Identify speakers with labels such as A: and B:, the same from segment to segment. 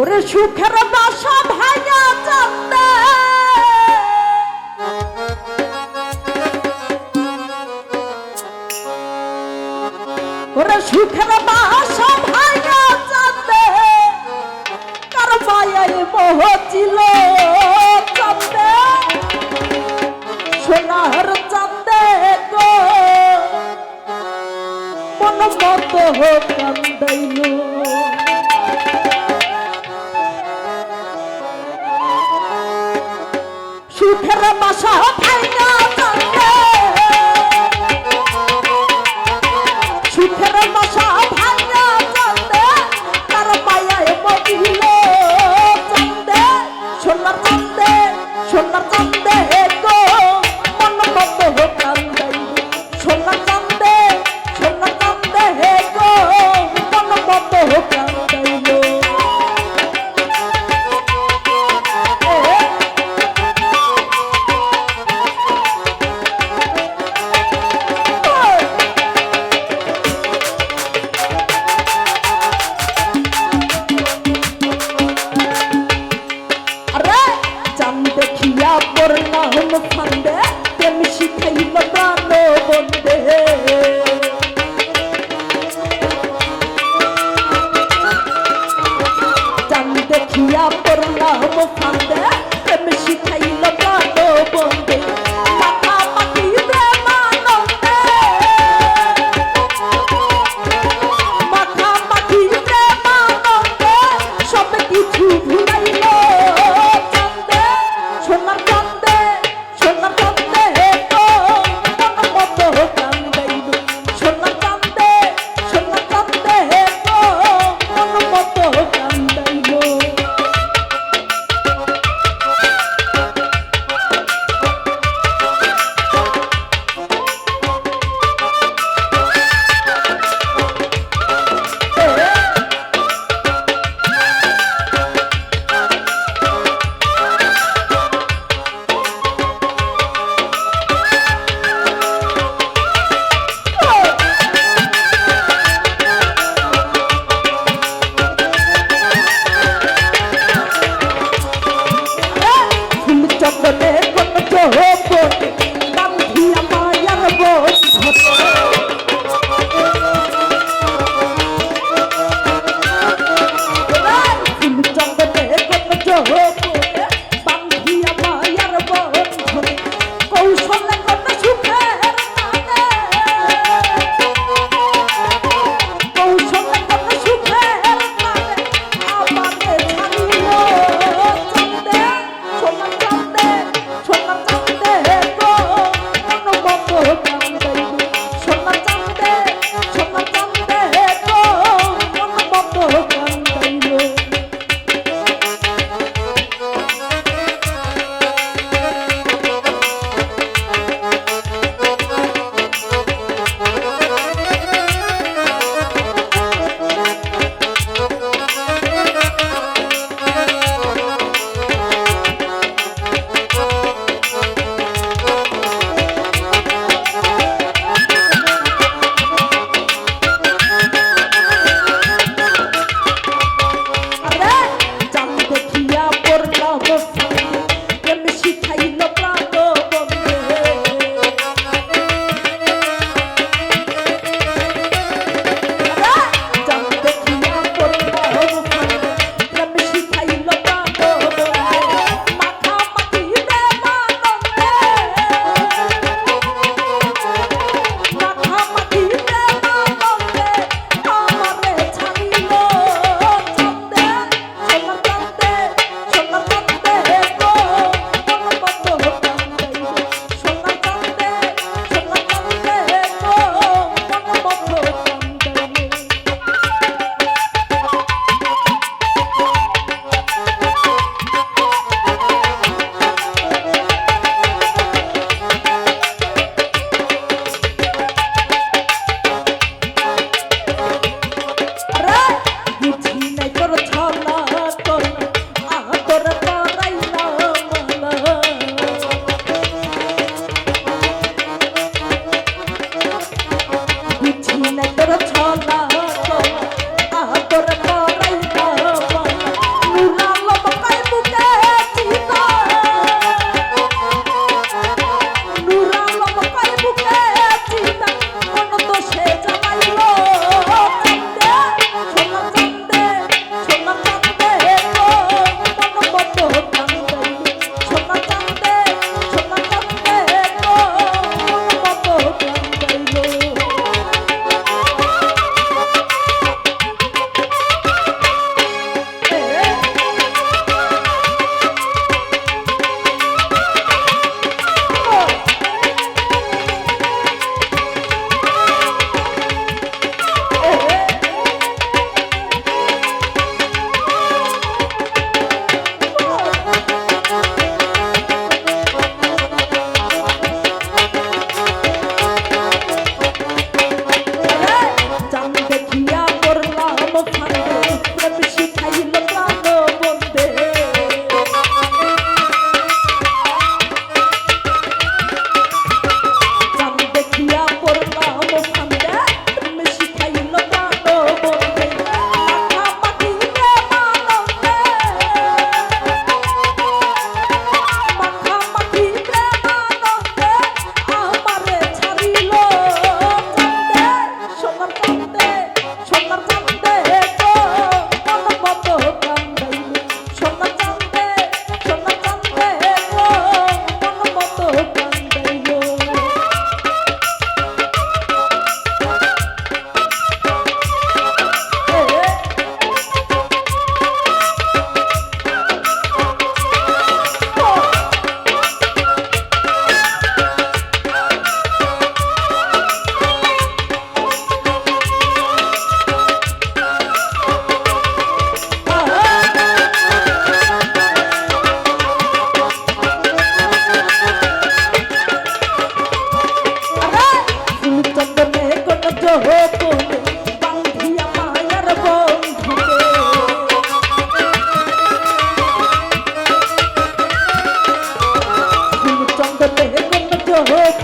A: ওরে সুখের বাসা ভাঙা চান্দে ওরে সুখের বাসা ভাঙা চান্দে কার মায়ের মোহ ছিল চান্দে সোনার চান্দে গো মন মত কান্দাইলো। দুধের বাসা দেখিয়া পড়লাম ফান্দে। প্রেম শিখাইল পাদ বন্দে।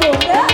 A: buồn đó.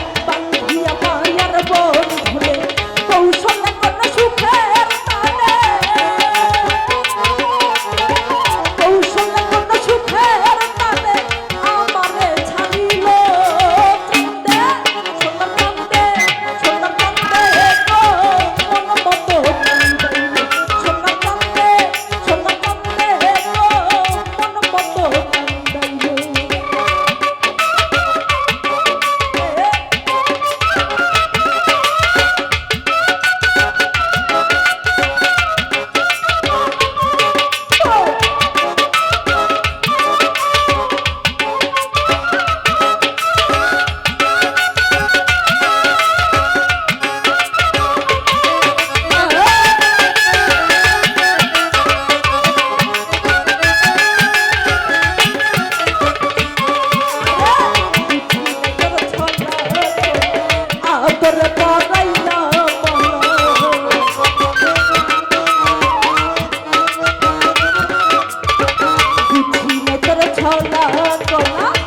A: ধরা তোলা